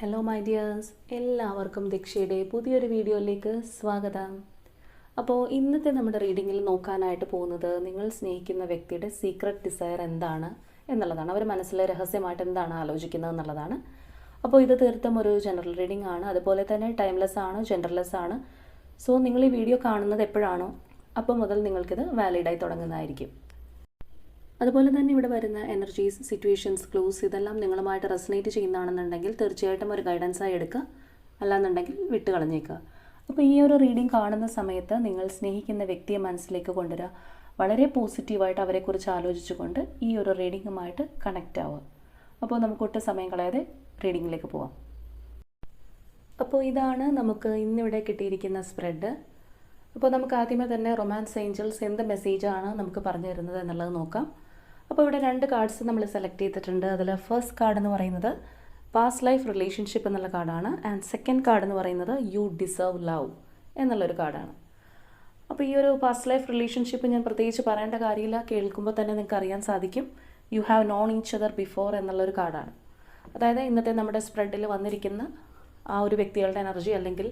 Hello my dears എല്ലാവർക്കും ദീക്ഷയുടെ പുതിയൊരു വീഡിയോയിലേക്ക് സ്വാഗതം. അപ്പോൾ ഇന്നത്തെ നമ്മുടെ റീഡിങ്ങിൽ നോക്കാനായിട്ട് പോകുന്നത് നിങ്ങൾ സ്നേഹിക്കുന്ന വ്യക്തിയുടെ സീക്രട്ട് ഡിസയർ എന്താണ് എന്നുള്ളതാണ്. അവർ മനസ്സിലെ രഹസ്യമായിട്ട് എന്താണ് ആലോചിക്കുന്നത് എന്നുള്ളതാണ്. അപ്പോൾ ഇത് തീർത്തും ഒരു ജനറൽ റീഡിംഗ് ആണ്. അതുപോലെ തന്നെ ടൈംലെസ് ആണ് ജെൻഡർലെസ് ആണ്. സോ നിങ്ങൾ ഈ വീഡിയോ കാണുന്നത് എപ്പോഴാണോ? അപ്പോൾ മുതൽ നിങ്ങൾക്കിത് വാലിഡായി തുടങ്ങുന്നതായിരിക്കും. അതുപോലെ തന്നെ ഇവിടെ വരുന്ന എനർജീസ് സിറ്റുവേഷൻസ് ക്ലൂസ് ഇതെല്ലാം നിങ്ങളുമായിട്ട് റെസനേറ്റ് ചെയ്യുന്നതാണെന്നുണ്ടെങ്കിൽ തീർച്ചയായിട്ടും ഒരു ഗൈഡൻസായി എടുക്കുക. അല്ലാന്നുണ്ടെങ്കിൽ വിട്ട് കളഞ്ഞേക്കുക അപ്പോൾ ഈ ഒരു റീഡിംഗ് കാണുന്ന സമയത്ത് നിങ്ങൾ സ്നേഹിക്കുന്ന വ്യക്തിയെ മനസ്സിലേക്ക് കൊണ്ടുവരിക. വളരെ പോസിറ്റീവായിട്ട് അവരെക്കുറിച്ച് ആലോചിച്ചുകൊണ്ട് ഈ ഒരു റീഡിങ്ങുമായിട്ട് കണക്റ്റ് ആവുക. അപ്പോൾ നമുക്ക് ഒട്ടും സമയം കളയാതെ റീഡിങ്ങിലേക്ക് പോവാം. അപ്പോൾ ഇതാണ് നമുക്ക് ഇന്നിവിടെ കിട്ടിയിരിക്കുന്ന സ്പ്രെഡ് അപ്പോൾ നമുക്ക് ആദ്യമേ തന്നെ റൊമാൻസ് ഏഞ്ചൽസ് എന്ത് മെസ്സേജാണ് നമുക്ക് പറഞ്ഞു തരുന്നത് എന്നുള്ളത് നോക്കാം. അപ്പോൾ ഇവിടെ രണ്ട് കാർഡ്സ് നമ്മൾ സെലക്ട് ചെയ്തിട്ടുണ്ട്. അതിൽ ഫസ്റ്റ് കാർഡ് എന്ന് പറയുന്നത് പാസ്റ്റ് ലൈഫ് റിലേഷൻഷിപ്പ് എന്നുള്ള കാർഡാണ് ആൻഡ് സെക്കൻഡ് കാർഡ് എന്ന് പറയുന്നത് യു ഡിസേർവ് ലവ് എന്നുള്ളൊരു കാർഡാണ് അപ്പോൾ ഈ ഒരു പാസ്റ്റ് ലൈഫ് റിലേഷൻഷിപ്പ് ഞാൻ പ്രത്യേകിച്ച് പറയേണ്ട കാര്യമില്ല. കേൾക്കുമ്പോൾ തന്നെ നിങ്ങൾക്ക് അറിയാൻ സാധിക്കും. You have known each other before എന്നുള്ളൊരു കാർഡാണ് അതായത് ഇന്നത്തെ നമ്മുടെ സ്പ്രെഡിൽ വന്നിരിക്കുന്ന ആ ഒരു വ്യക്തികളുടെ എനർജി അല്ലെങ്കിൽ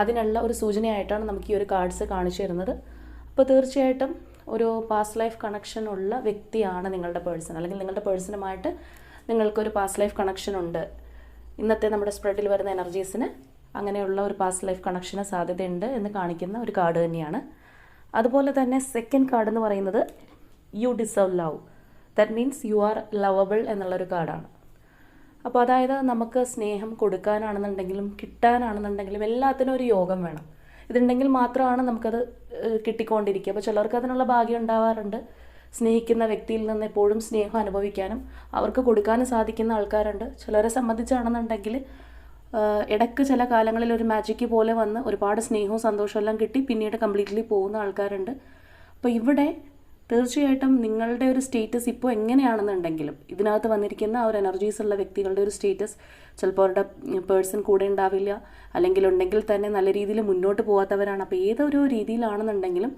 അതിനുള്ള ഒരു സൂചനയായിട്ടാണ് നമുക്ക് ഈ ഒരു കാർഡ്സ് കാണിച്ചു തരുന്നത്. അപ്പോൾ തീർച്ചയായിട്ടും ഒരു പാസ്റ്റ് ലൈഫ് കണക്ഷൻ ഉള്ള വ്യക്തിയാണ് നിങ്ങളുടെ പേഴ്സൺ അല്ലെങ്കിൽ നിങ്ങളുടെ പേഴ്സണുമായിട്ട് നിങ്ങൾക്കൊരു പാസ്റ്റ് ലൈഫ് കണക്ഷൻ ഉണ്ട്. ഇന്നത്തെ നമ്മുടെ സ്പ്രെഡിൽ വരുന്ന എനർജീസിന് അങ്ങനെയുള്ള ഒരു പാസ്റ്റ് ലൈഫ് കണക്ഷന് സാധ്യതയുണ്ട് എന്ന് കാണിക്കുന്ന ഒരു കാർഡ് തന്നെയാണ്. അതുപോലെ തന്നെ സെക്കൻഡ് കാർഡ് എന്ന് പറയുന്നത് you deserve love that means you are lovable എന്നുള്ളൊരു കാർഡാണ് അപ്പോൾ അതായത് നമുക്ക് സ്നേഹം കൊടുക്കാനാണെന്നുണ്ടെങ്കിലും കിട്ടാനാണെന്നുണ്ടെങ്കിലും എല്ലാത്തിനും ഒരു യോഗം വേണം. ഇതുണ്ടെങ്കിൽ മാത്രമാണ് നമുക്കത് കിട്ടിക്കൊണ്ടിരിക്കുക. അപ്പോൾ ചിലർക്ക് അതിനുള്ള ഭാഗ്യം ഉണ്ടാവാറുണ്ട്. സ്നേഹിക്കുന്ന വ്യക്തിയിൽ നിന്ന് എപ്പോഴും സ്നേഹം അനുഭവിക്കാനും അവർക്ക് കൊടുക്കാനും സാധിക്കുന്ന ആൾക്കാരുണ്ട്. ചിലരെ സംബന്ധിച്ചാണെന്നുണ്ടെങ്കിൽ ഇടയ്ക്ക് ചില കാലങ്ങളിൽ ഒരു മാജിക്ക് പോലെ വന്ന് ഒരുപാട് സ്നേഹവും സന്തോഷവും എല്ലാം കിട്ടി പിന്നീട് കംപ്ലീറ്റ്ലി പോകുന്ന ആൾക്കാരുണ്ട്. അപ്പോൾ ഇവിടെ തീർച്ചയായിട്ടും നിങ്ങളുടെ ഒരു സ്റ്റേറ്റസ് ഇപ്പോൾ എങ്ങനെയാണെന്നുണ്ടെങ്കിലും ഇതിനകത്ത് വന്നിരിക്കുന്ന ആ ഒരു എനർജീസ് ഉള്ള വ്യക്തികളുടെ ഒരു സ്റ്റേറ്റസ് ചിലപ്പോൾ അവരുടെ പേഴ്സൺ കൂടെ ഉണ്ടാവില്ല. അല്ലെങ്കിൽ ഉണ്ടെങ്കിൽ തന്നെ നല്ല രീതിയിൽ മുന്നോട്ട് പോകാത്തവരാണ് അപ്പോൾ ഏതൊരു രീതിയിലാണെന്നുണ്ടെങ്കിലും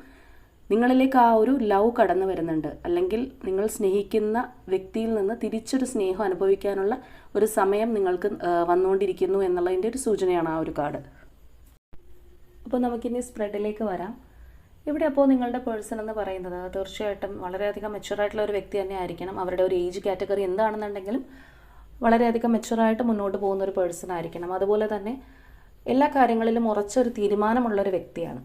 നിങ്ങളിലേക്ക് ആ ഒരു ലവ് കടന്നു വരുന്നുണ്ട്. അല്ലെങ്കിൽ നിങ്ങൾ സ്നേഹിക്കുന്ന വ്യക്തിയിൽ നിന്ന് തിരിച്ചൊരു സ്നേഹം അനുഭവിക്കാനുള്ള ഒരു സമയം നിങ്ങൾക്ക് വന്നുകൊണ്ടിരിക്കുന്നു എന്നുള്ളതിന്റെ ഒരു സൂചനയാണ് ആ ഒരു കാർഡ് അപ്പോൾ നമുക്കിനി സ്പ്രെഡിലേക്ക് വരാം. ഇവിടെ അപ്പോൾ നിങ്ങളുടെ പേഴ്സൺ എന്ന് പറയുന്നത് തീർച്ചയായിട്ടും വളരെയധികം മെച്ചുറായിട്ടുള്ള ഒരു വ്യക്തി തന്നെ ആയിരിക്കണം. അവരുടെ ഒരു ഏജ് കാറ്റഗറി എന്താണെന്നുണ്ടെങ്കിലും വളരെയധികം മെച്ചുറായിട്ട് മുന്നോട്ട് പോകുന്ന ഒരു പേഴ്സൺ ആയിരിക്കണം. അതുപോലെ തന്നെ എല്ലാ കാര്യങ്ങളിലും ഉറച്ചൊരു തീരുമാനമുള്ള ഒരു വ്യക്തിയാണ്.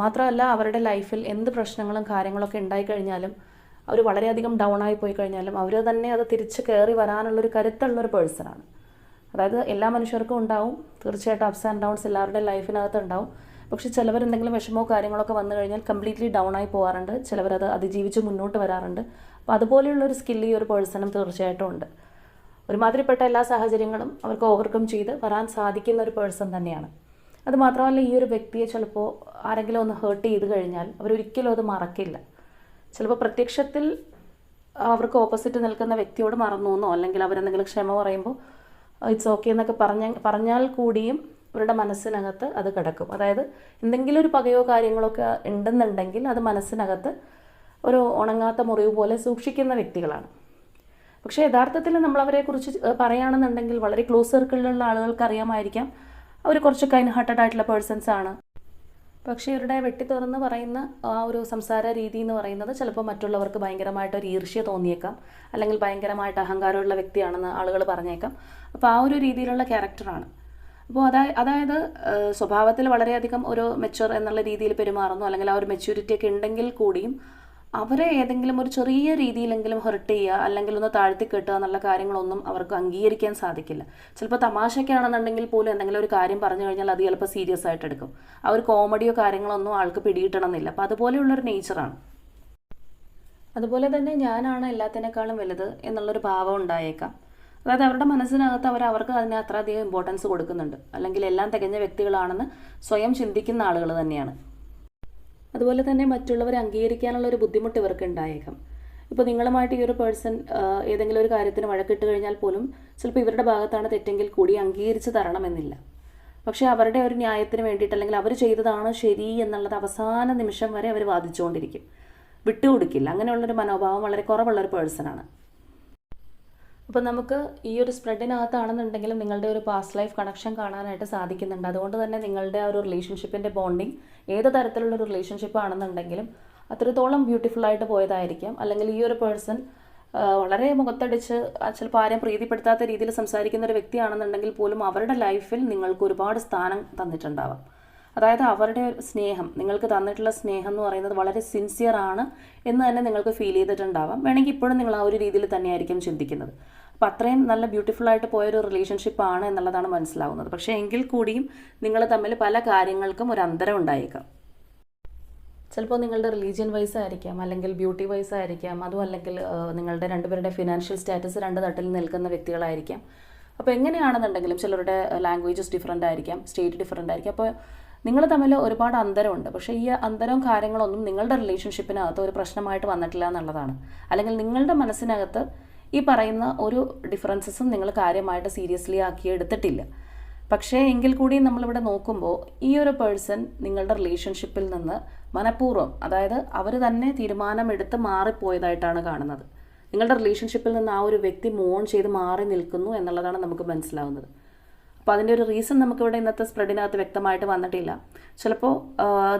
മാത്രമല്ല അവരുടെ ലൈഫിൽ എന്ത് പ്രശ്നങ്ങളും കാര്യങ്ങളൊക്കെ ഉണ്ടായിക്കഴിഞ്ഞാലും അവർ വളരെയധികം ഡൗൺ ആയി പോയി കഴിഞ്ഞാലും അവർ തന്നെ അത് തിരിച്ച് കയറി വരാനുള്ളൊരു കരുത്തുള്ളൊരു പേഴ്സണാണ് അതായത് എല്ലാ മനുഷ്യർക്കും ഉണ്ടാവും. തീർച്ചയായിട്ടും അപ്സ് ആൻഡ് ഡൗൺസ് എല്ലാവരുടെ ലൈഫിനകത്ത് ഉണ്ടാവും. പക്ഷെ ചിലവർ എന്തെങ്കിലും വിഷമമോ കാര്യങ്ങളൊക്കെ വന്നു കഴിഞ്ഞാൽ കംപ്ലീറ്റ്ലി ഡൗൺ ആയി പോകാറുണ്ട് ചിലവരത് അതിജീവിച്ച് മുന്നോട്ട് വരാറുണ്ട്. അപ്പോൾ അതുപോലെയുള്ള ഒരു സ്കില്ല് ഈ ഒരു പേഴ്സണും തീർച്ചയായിട്ടും ഉണ്ട്. ഒരുമാതിരിപ്പെട്ട എല്ലാ സാഹചര്യങ്ങളും അവർക്ക് ഓവർകം ചെയ്ത് വരാൻ സാധിക്കുന്ന ഒരു പേഴ്സൺ തന്നെയാണ്. അതുമാത്രമല്ല ഈ ഒരു വ്യക്തിയെ ചിലപ്പോൾ ആരെങ്കിലും ഒന്ന് ഹേർട്ട് ചെയ്ത് കഴിഞ്ഞാൽ അവരൊരിക്കലും അത് മറക്കില്ല. ചിലപ്പോൾ പ്രത്യക്ഷത്തിൽ അവർക്ക് ഓപ്പോസിറ്റ് നിൽക്കുന്ന വ്യക്തിയോട് മറന്നു എന്നോ അല്ലെങ്കിൽ അവരെന്തെങ്കിലും ക്ഷമ പറയുമ്പോൾ ഇറ്റ്സ് ഓക്കെ എന്നൊക്കെ പറഞ്ഞ പറഞ്ഞാൽ കൂടിയും അവരുടെ മനസ്സിനകത്ത് അത് കിടക്കും. അതായത് എന്തെങ്കിലും ഒരു പകയോ കാര്യങ്ങളൊക്കെ ഉണ്ടെന്നുണ്ടെങ്കിൽ അത് മനസ്സിനകത്ത് ഒരു ഉണങ്ങാത്ത മുറിവ് പോലെ സൂക്ഷിക്കുന്ന വ്യക്തികളാണ്. പക്ഷേ യഥാർത്ഥത്തിൽ നമ്മൾ അവരെക്കുറിച്ച് പറയുകയാണെന്നുണ്ടെങ്കിൽ വളരെ ക്ലോസ് സർക്കിളിലുള്ള ആളുകൾക്ക് അറിയാമായിരിക്കാം. അവർ കുറച്ച് കൈൻഡ് ഹാർട്ടഡ് ആയിട്ടുള്ള പേഴ്സൺസ് ആണ്. പക്ഷേ ഇവരുടെ വെട്ടി തുറന്ന് പറയുന്ന ആ ഒരു സംസാര രീതി എന്ന് പറയുന്നത് ചിലപ്പോൾ മറ്റുള്ളവർക്ക് ഭയങ്കരമായിട്ട് ഒരു ഈർഷ്യ തോന്നിയേക്കാം. അല്ലെങ്കിൽ ഭയങ്കരമായിട്ട് അഹങ്കാരമുള്ള വ്യക്തിയാണെന്ന് ആളുകൾ പറഞ്ഞേക്കാം. അപ്പോൾ ആ ഒരു രീതിയിലുള്ള ക്യാരക്ടറാണ് അപ്പോൾ അതായത് അതായത് സ്വഭാവത്തിൽ വളരെയധികം ഒരു മെച്ചുവർ എന്നുള്ള രീതിയിൽ പെരുമാറുന്നു. അല്ലെങ്കിൽ ആ ഒരു മെച്യൂരിറ്റി ഒക്കെ ഉണ്ടെങ്കിൽ കൂടിയും അവരെ ഏതെങ്കിലും ഒരു ചെറിയ രീതിയിലെങ്കിലും ഹെർട്ട് ചെയ്യുക അല്ലെങ്കിൽ ഒന്ന് താഴ്ത്തി കെട്ടുക എന്നുള്ള കാര്യങ്ങളൊന്നും അവർക്ക് അംഗീകരിക്കാൻ സാധിക്കില്ല. ചിലപ്പോൾ തമാശയ്ക്കാണെന്നുണ്ടെങ്കിൽ പോലും എന്തെങ്കിലും ഒരു കാര്യം പറഞ്ഞു കഴിഞ്ഞാൽ അത് ചിലപ്പോൾ സീരിയസ് ആയിട്ട് എടുക്കും. ആ ഒരു കോമഡിയോ കാര്യങ്ങളൊന്നും ആൾക്ക് പിടിയിട്ടണമെന്നില്ല അപ്പോൾ അതുപോലെയുള്ളൊരു നേച്ചറാണ് അതുപോലെ തന്നെ ഞാനാണ് എല്ലാത്തിനേക്കാളും വലുത് എന്നുള്ളൊരു ഭാവം ഉണ്ടായേക്കാം. അതായത് അവരുടെ മനസ്സിനകത്ത് അവർ അവർക്ക് അതിന് അത്രയധികം ഇമ്പോർട്ടൻസ് കൊടുക്കുന്നുണ്ട്. അല്ലെങ്കിൽ എല്ലാം തികഞ്ഞ വ്യക്തികളാണെന്ന് സ്വയം ചിന്തിക്കുന്ന ആളുകൾ തന്നെയാണ്. അതുപോലെ തന്നെ മറ്റുള്ളവരെ അംഗീകരിക്കാനുള്ള ഒരു ബുദ്ധിമുട്ട് ഇവർക്ക് ഉണ്ടായേക്കാം. ഇപ്പോൾ നിങ്ങളുമായിട്ട് ഈ ഒരു പേഴ്സൺ ഏതെങ്കിലും ഒരു കാര്യത്തിന് വഴക്കിട്ട് കഴിഞ്ഞാൽ പോലും ചിലപ്പോൾ ഇവരുടെ ഭാഗത്താണ് തെറ്റെങ്കിൽ കൂടി അംഗീകരിച്ച് തരണമെന്നില്ല. പക്ഷേ അവരുടെ ഒരു ന്യായത്തിന് വേണ്ടിയിട്ട് അല്ലെങ്കിൽ അവർ ചെയ്തതാണ് ശരി എന്നുള്ളത് അവസാന നിമിഷം വരെ അവർ വാദിച്ചുകൊണ്ടിരിക്കും. വിട്ടുകൊടുക്കില്ല. അങ്ങനെയുള്ളൊരു മനോഭാവം വളരെ കുറവുള്ളൊരു പേഴ്സണാണ് അപ്പോൾ നമുക്ക് ഈ ഒരു സ്പ്രെഡിനകത്താണെന്നുണ്ടെങ്കിലും നിങ്ങളുടെ ഒരു പാസ്റ്റ് ലൈഫ് കണക്ഷൻ കാണാനായിട്ട് സാധിക്കുന്നുണ്ട്. അതുകൊണ്ട് തന്നെ നിങ്ങളുടെ ആ ഒരു റിലേഷൻഷിപ്പിന്റെ ബോണ്ടിങ് ഏത് തരത്തിലുള്ള ഒരു റിലേഷൻഷിപ്പ് ആണെന്നുണ്ടെങ്കിലും അത്രത്തോളം ബ്യൂട്ടിഫുൾ ആയിട്ട് പോയതായിരിക്കാം. അല്ലെങ്കിൽ ഈ ഒരു പേഴ്സൺ വളരെ മുഖത്തടിച്ച് ചിലപ്പോൾ ആരെയും പ്രീതിപ്പെടുത്താത്ത രീതിയിൽ സംസാരിക്കുന്ന ഒരു വ്യക്തിയാണെന്നുണ്ടെങ്കിൽ പോലും അവരുടെ ലൈഫിൽ നിങ്ങൾക്ക് ഒരുപാട് സ്ഥാനം തന്നിട്ടുണ്ടാവാം. അതായത് അവരുടെ സ്നേഹം നിങ്ങൾക്ക് തന്നിട്ടുള്ള സ്നേഹം എന്ന് പറയുന്നത് വളരെ സിൻസിയർ ആണ് എന്ന് തന്നെ നിങ്ങൾക്ക് ഫീൽ ചെയ്തിട്ടുണ്ടാവാം. വേണമെങ്കിൽ ഇപ്പോഴും നിങ്ങൾ ആ ഒരു രീതിയിൽ തന്നെയായിരിക്കും ചിന്തിക്കുന്നത്. അപ്പോൾ അത്രയും നല്ല ബ്യൂട്ടിഫുൾ ആയിട്ട് പോയൊരു റിലേഷൻഷിപ്പ് ആണ് എന്നുള്ളതാണ് മനസ്സിലാവുന്നത്. പക്ഷേ എങ്കിൽ കൂടിയും നിങ്ങൾ തമ്മിൽ പല കാര്യങ്ങൾക്കും ഒരു അന്തരം ഉണ്ടായേക്കാം. ചിലപ്പോൾ നിങ്ങളുടെ റിലീജിയൻ വൈസ് ആയിരിക്കാം അല്ലെങ്കിൽ ബ്യൂട്ടി വൈസ് ആയിരിക്കാം അതും അല്ലെങ്കിൽ നിങ്ങളുടെ രണ്ടുപേരുടെ ഫിനാൻഷ്യൽ സ്റ്റാറ്റസ് രണ്ട് തട്ടിൽ നിൽക്കുന്ന വ്യക്തികളായിരിക്കാം. അപ്പോൾ എങ്ങനെയാണെന്നുണ്ടെങ്കിലും ചിലരുടെ ലാംഗ്വേജസ് ഡിഫറെന്റ് ആയിരിക്കാം സ്റ്റേറ്റ് ഡിഫറെന്റ് ആയിരിക്കാം. അപ്പോൾ നിങ്ങൾ തമ്മിൽ ഒരുപാട് അന്തരമുണ്ട്. പക്ഷേ ഈ അന്തരവും കാര്യങ്ങളൊന്നും നിങ്ങളുടെ റിലേഷൻഷിപ്പിനകത്ത് ഒരു പ്രശ്നമായിട്ട് വന്നിട്ടില്ല എന്നുള്ളതാണ്. അല്ലെങ്കിൽ നിങ്ങളുടെ മനസ്സിനകത്ത് ഈ പറയുന്ന ഒരു ഡിഫറൻസസും നിങ്ങൾ കാര്യമായിട്ട് സീരിയസ്ലി ആക്കി എടുത്തിട്ടില്ല. പക്ഷേ എങ്കിൽ കൂടി നമ്മളിവിടെ നോക്കുമ്പോൾ ഈ ഒരു പേഴ്സൺ നിങ്ങളുടെ റിലേഷൻഷിപ്പിൽ നിന്ന് മനഃപൂർവം അതായത് അവർ തന്നെ തീരുമാനമെടുത്ത് മാറിപ്പോയതായിട്ടാണ് കാണുന്നത്. നിങ്ങളുടെ റിലേഷൻഷിപ്പിൽ നിന്ന് ആ ഒരു വ്യക്തി മോൺ ചെയ്ത് മാറി നിൽക്കുന്നു എന്നുള്ളതാണ് നമുക്ക് മനസ്സിലാവുന്നത്. അപ്പോൾ അതിന്റെ ഒരു റീസൺ നമുക്കിവിടെ ഇന്നത്തെ സ്പ്രെഡിനകത്ത് വ്യക്തമായിട്ട് വന്നിട്ടില്ല. ചിലപ്പോൾ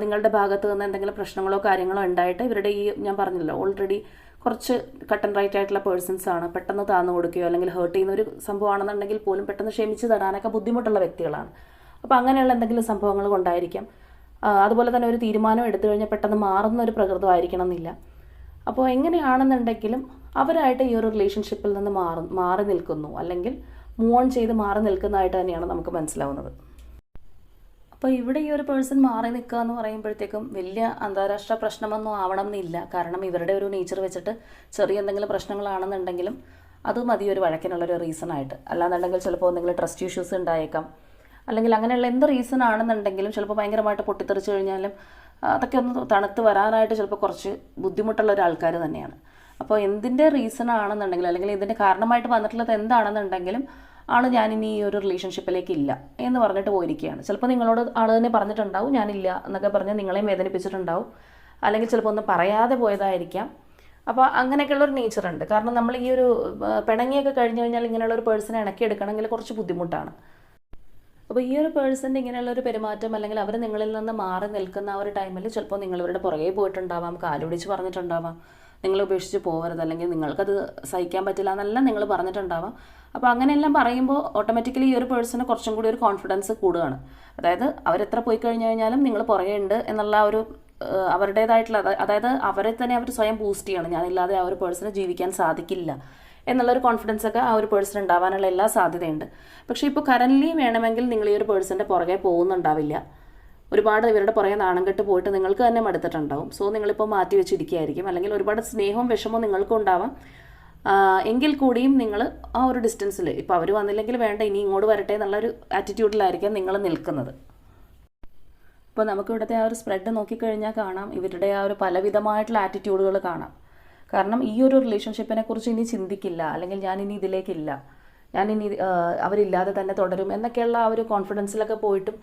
നിങ്ങളുടെ ഭാഗത്ത് നിന്ന് എന്തെങ്കിലും പ്രശ്നങ്ങളോ കാര്യങ്ങളോ ഉണ്ടായിട്ട് ഇവരുടെ ഈ ഞാൻ പറഞ്ഞല്ലോ ഓൾറെഡി കുറച്ച് കട്ടൻ റൈറ്റ് ആയിട്ടുള്ള പേഴ്സൺസ് ആണ് പെട്ടെന്ന് താന്നു കൊടുക്കുകയോ അല്ലെങ്കിൽ ഹേർട്ട് ചെയ്യുന്ന ഒരു സംഭവമാണെന്നുണ്ടെങ്കിൽ പോലും പെട്ടെന്ന് ക്ഷമിച്ച് തരാനൊക്കെ ബുദ്ധിമുട്ടുള്ള വ്യക്തികളാണ്. അപ്പോൾ അങ്ങനെയുള്ള എന്തെങ്കിലും സംഭവങ്ങൾ കൊണ്ടായിരിക്കാം. അതുപോലെ തന്നെ ഒരു തീരുമാനം എടുത്തു കഴിഞ്ഞാൽ പെട്ടെന്ന് മാറുന്ന ഒരു പ്രകൃതമായിരിക്കണം എന്നില്ല. അപ്പോൾ എങ്ങനെയാണെന്നുണ്ടെങ്കിലും അവരായിട്ട് ഈ ഒരു റിലേഷൻഷിപ്പിൽ നിന്ന് മാറും മാറി നിൽക്കുന്നു. അല്ലെങ്കിൽ മൂവ് ഓൺ ചെയ്ത് മാറി നിൽക്കുന്നതായിട്ട് തന്നെയാണ് നമുക്ക് മനസ്സിലാവുന്നത്. അപ്പോൾ ഇവിടെ ഈ ഒരു പേഴ്സൺ മാറി നിൽക്കുക എന്ന് പറയുമ്പോഴത്തേക്കും വലിയ അന്താരാഷ്ട്ര പ്രശ്നമൊന്നും ആവണം എന്നില്ല കാരണം ഇവരുടെ ഒരു നേച്ചർ വെച്ചിട്ട് ചെറിയ എന്തെങ്കിലും പ്രശ്നങ്ങളാണെന്നുണ്ടെങ്കിലും അത് മതി ഒരു വഴക്കിനുള്ളൊരു റീസൺ ആയിട്ട്. അല്ലാന്നുണ്ടെങ്കിൽ ചിലപ്പോൾ എന്തെങ്കിലും ട്രസ്റ്റ് ഇഷ്യൂസ് ഉണ്ടായേക്കാം. അല്ലെങ്കിൽ അങ്ങനെയുള്ള എന്ത് റീസൺ ആണെന്നുണ്ടെങ്കിലും ചിലപ്പോൾ ഭയങ്കരമായിട്ട് പൊട്ടിത്തെറിച്ച് കഴിഞ്ഞാലും അതൊക്കെ ഒന്ന് തണുത്ത് വരാനായിട്ട് ചിലപ്പോൾ കുറച്ച് ബുദ്ധിമുട്ടുള്ള ഒരു ആൾക്കാർ തന്നെയാണ്. അപ്പോൾ എന്തിന്റെ റീസൺ ആണെന്നുണ്ടെങ്കിലും അല്ലെങ്കിൽ ഇതിന്റെ കാരണമായിട്ട് വന്നിട്ടുള്ളത് എന്താണെന്നുണ്ടെങ്കിലും ആണ് ഞാൻ ഇനി ഈ ഒരു റിലേഷൻഷിപ്പിലേക്ക് ഇല്ല എന്ന് പറഞ്ഞിട്ട് പോയിരിക്കുകയാണ്. ചിലപ്പോൾ നിങ്ങളോട് ആൾ തന്നെ പറഞ്ഞിട്ടുണ്ടാവും ഞാനില്ല എന്നൊക്കെ പറഞ്ഞ് നിങ്ങളെയും വേദനിപ്പിച്ചിട്ടുണ്ടാവും. അല്ലെങ്കിൽ ചിലപ്പോൾ ഒന്നും പറയാതെ പോയതായിരിക്കാം. അപ്പോൾ അങ്ങനെയൊക്കെയുള്ള ഒരു നേച്ചർ ഉണ്ട്. കാരണം നമ്മൾ ഈ ഒരു പിണങ്ങിയൊക്കെ കഴിഞ്ഞു കഴിഞ്ഞാൽ ഇങ്ങനെയുള്ള ഒരു പേഴ്സണെ ഇണക്കി എടുക്കണമെങ്കിൽ കുറച്ച് ബുദ്ധിമുട്ടാണ്. അപ്പോൾ ഈ ഒരു പേഴ്സന്റെ ഇങ്ങനെയുള്ള ഒരു പെരുമാറ്റം അല്ലെങ്കിൽ അവർ നിങ്ങളിൽ നിന്ന് മാറി നിൽക്കുന്ന ആ ഒരു ടൈമിൽ ചിലപ്പോൾ നിങ്ങളിവരുടെ പുറകെ പോയിട്ടുണ്ടാവാം കാലുപിടിച്ച് പറഞ്ഞിട്ടുണ്ടാവാം. നിങ്ങൾ ഉപേക്ഷിച്ച് പോകരുത് അല്ലെങ്കിൽ നിങ്ങൾക്കത് സഹിക്കാൻ പറ്റില്ല എന്നെല്ലാം നിങ്ങൾ പറഞ്ഞിട്ടുണ്ടാവാം അപ്പോൾ അങ്ങനെയെല്ലാം പറയുമ്പോൾ ഓട്ടോമാറ്റിക്കലി ഈ ഒരു പേഴ്സണ് കുറച്ചും കൂടി ഒരു കോൺഫിഡൻസ് കൂടുകയാണ്. അതായത് അവരെത്ര പോയി കഴിഞ്ഞു കഴിഞ്ഞാലും നിങ്ങൾ പുറകെ ഉണ്ട് എന്നുള്ള ഒരു അവരുടേതായിട്ടുള്ള അതായത് അവരെ തന്നെ അവർ സ്വയം ബൂസ്റ്റ് ചെയ്യണം. ഞാനില്ലാതെ ആ ഒരു പേഴ്സണ് ജീവിക്കാൻ സാധിക്കില്ല എന്നുള്ളൊരു കോൺഫിഡൻസ് ഒക്കെ ആ ഒരു പേഴ്സൺ ഉണ്ടാവാനുള്ള എല്ലാ സാധ്യതയുണ്ട്. പക്ഷേ ഇപ്പോൾ കറന്റ്ലി വേണമെങ്കിൽ നിങ്ങൾ ഈ ഒരു പേഴ്സന്റെ പുറകെ പോകുന്നുണ്ടാവില്ല. ഒരുപാട് ഇവരുടെ പുറകെ നാണം കെട്ട് പോയിട്ട് നിങ്ങൾക്ക് തന്നെ മടുത്തിട്ടുണ്ടാവും. സോ നിങ്ങളിപ്പോൾ മാറ്റി വെച്ചിരിക്കുകയായിരിക്കും. അല്ലെങ്കിൽ ഒരുപാട് സ്നേഹവും വിഷമവും നിങ്ങൾക്കും ഉണ്ടാവാം. എങ്കിൽ കൂടിയും നിങ്ങൾ ആ ഒരു ഡിസ്റ്റൻസിൽ ഇപ്പോൾ അവർ വന്നില്ലെങ്കിൽ വേണ്ട ഇനി ഇങ്ങോട്ട് വരട്ടെ എന്നുള്ളൊരു ആറ്റിറ്റ്യൂഡിലായിരിക്കാം നിങ്ങൾ നിൽക്കുന്നത്. ഇപ്പോൾ നമുക്കിവിടുത്തെ ആ ഒരു സ്പ്രെഡ് നോക്കിക്കഴിഞ്ഞാൽ കാണാം. ഇവരുടെ ആ ഒരു പലവിധമായിട്ടുള്ള ആറ്റിറ്റ്യൂഡുകൾ കാണാം. കാരണം ഈ ഒരു റിലേഷൻഷിപ്പിനെ കുറിച്ച് ഇനി ചിന്തിക്കില്ല. അല്ലെങ്കിൽ ഞാൻ ഇനി ഇതിലേക്കില്ല. ഞാനിനി അവരില്ലാതെ തന്നെ തുടരും. എന്നൊക്കെയുള്ള ആ ഒരു കോൺഫിഡൻസിലൊക്കെ പോയിട്ടും